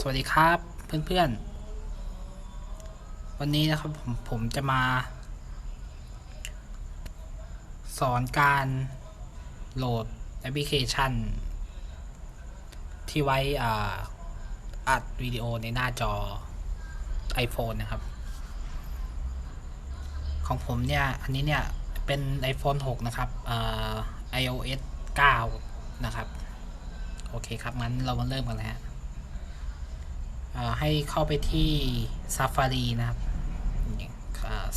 สวัสดีครับเพื่อนๆ วันนี้นะครับผมผมจะมา สอนการโหลดแอปพลิเคชัน ที่ไว้ออัดวิดีโอในหน้าจอ iPhone นะครับ ของผมเนี่ย อันนี้เนี่ย เป็น iPhone 6 นะครับอ iOS 9 นะครับ โอเคครับ งั้นเรามาเริ่มกันเลยฮะ ให้เข้าไปที่ Safari นะครับ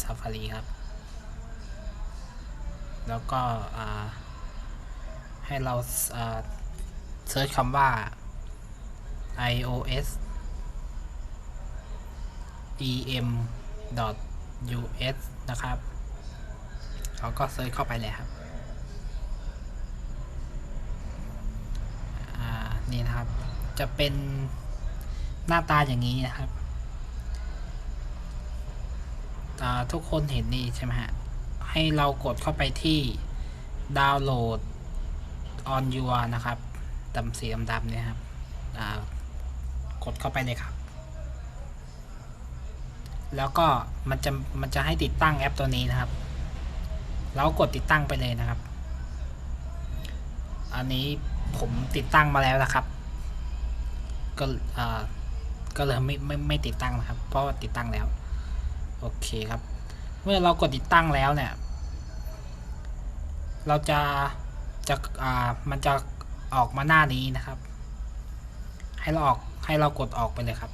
Safari ครับ แล้วก็ให้เราเซิร์ชคำว่า iOS em us นะครับแล้วก็เซิร์ชเข้าไปเลยครับนี่นะครับ จะเป็น หน้าตาอย่างนี้นะครับทุกคนเห็นนี่ใช่ไหมฮะ ให้เรากดเข้าไปที่ดาวน์โหลด on your นะครับดำสีดำๆเนี่ยครับกดเข้าไปเลยครับ แล้วก็มันจะมันจะให้ติดตั้งแอปตัวนี้นะครับแล้วกดติดตั้งไปเลยนะครับ อันนี้ผมติดตั้งมาแล้วนะครับ ก็อ่า ก็เลยไม่ไม่ไม่ติดตั้งนะครับ เพราะว่าติดตั้งแล้ว โอเคครับ เมื่อเรากดติดตั้งแล้วเนี่ย เราจะจะอ่ามันจะออกมาหน้านี้นะครับ ให้เราออกให้เรากดออกไปเลยครับ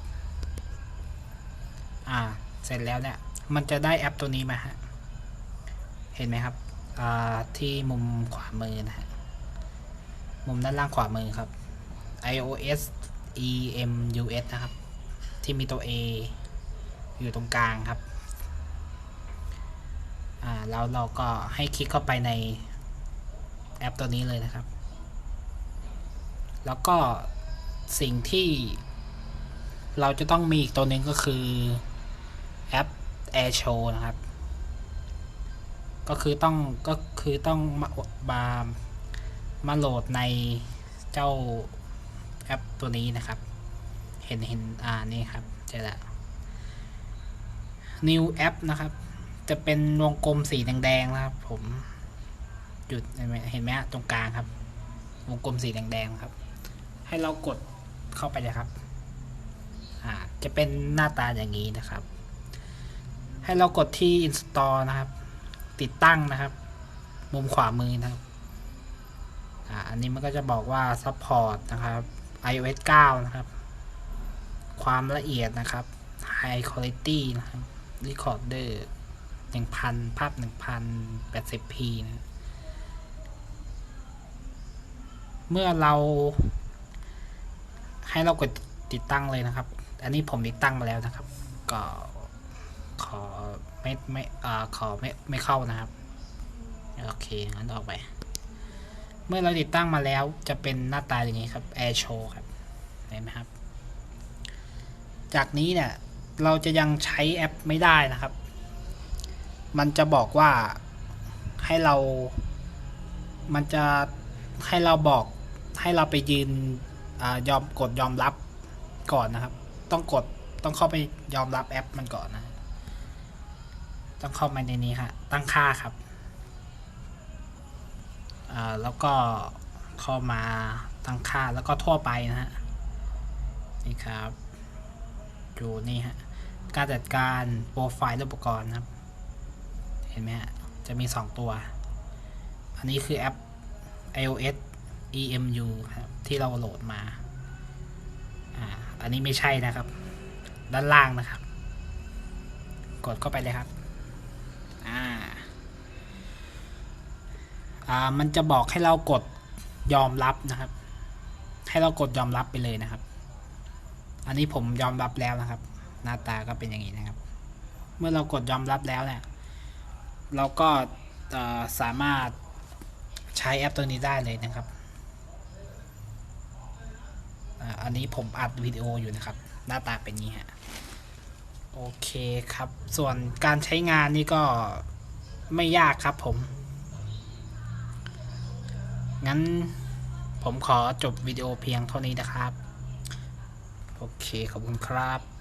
อ่า เสร็จแล้วเนี่ย มันจะได้แอปตัวนี้มาฮะ เห็นไหมครับ อ่า ที่มุมขวามือนะฮะ มุมด้านล่างขวามือครับ iOS EMUS นะครับ ที่มีตัว A อยู่ตรงกลางครับ อ่า แล้วเราก็ให้คลิกเข้าไปในแอปตัวนี้เลยนะครับ แล้วก็สิ่งที่เราจะต้องมีอีกตัวหนึ่งก็คือแอป Air Show นะครับ ก็คือต้องก็คือต้องมามามาโหลดในเจ้าแอปตัวนี้นะครับ เห็นเห็นอ่านี่ครับเจอแล้ว New App นะครับ จะเป็นวงกลมสีแดงๆนะครับ ผมจุดเห็นไหมตรงกลางครับ วงกลมสีแดงๆครับ ให้เรากดเข้าไปเลยครับอ่าจะเป็นหน้าตาอย่างนี้นะครับ ให้เรากดที่ install นะครับ ติดตั้งนะครับ มุมขวามือนะครับอ่าอันนี้มันก็จะบอกว่า support นะครับ iOS 9 นะครับ ความละเอียดนะครับ high quality นะครับ recorder 1,000 ภาพ 1,080p นะเมื่อเรา ให้เรากดติดตั้งเลยนะครับ อันนี้ผมติดตั้งมาแล้วนะครับ ก็ขอไม่ไม่อ่าขอไม่ไม่เข้านะครับ โอเค งั้นออกไป เมื่อเราติดตั้งมาแล้วจะเป็นหน้าตาอย่างนี้ครับ Air Show ครับ เห็นไหมครับ จากนี้เนี่ย เราจะยังใช้แอปไม่ได้นะครับ มันจะบอกว่าให้เรา มันจะให้เราบอกให้เราไปยืนอยอมกดยอมรับก่อนนะครับ ต้องกดต้องเข้าไปยอมรับแอปมันก่อนนะ ต้องเข้ามาในนี้ฮะ ตั้งค่าครับ แล้วก็เข้ามาตั้งค่าแล้วก็ทั่วไปนะฮะ นี่ครับ ดูนี่ฮะ การจัดการโปรไฟล์อุปกรณ์นะครับ เห็นไหมฮะ จะมี 2 ตัว อันนี้คือแอป iOS EMU ครับที่เราโหลดมา อ่า อันนี้ไม่ใช่นะครับ ด้านล่างนะครับ กดเข้าไปเลยครับ อ่า อ่า มันจะบอกให้เรากดยอมรับนะครับ ให้เรากดยอมรับไปเลยนะครับ อันนี้ผมยอมรับแล้วนะครับ หน้าตาก็เป็นอย่างนี้นะครับ เมื่อเรากดยอมรับแล้วเนี่ย เราก็สามารถใช้แอปตัวนี้ได้เลยนะครับ อันนี้ผมอัดวิดีโออยู่นะครับ หน้าตาเป็นนี้ฮะ โอเคครับ ส่วนการใช้งานนี่ก็ไม่ยากครับผม งั้นผมขอจบวิดีโอเพียงเท่านี้นะครับ โอเค ขอบคุณครับ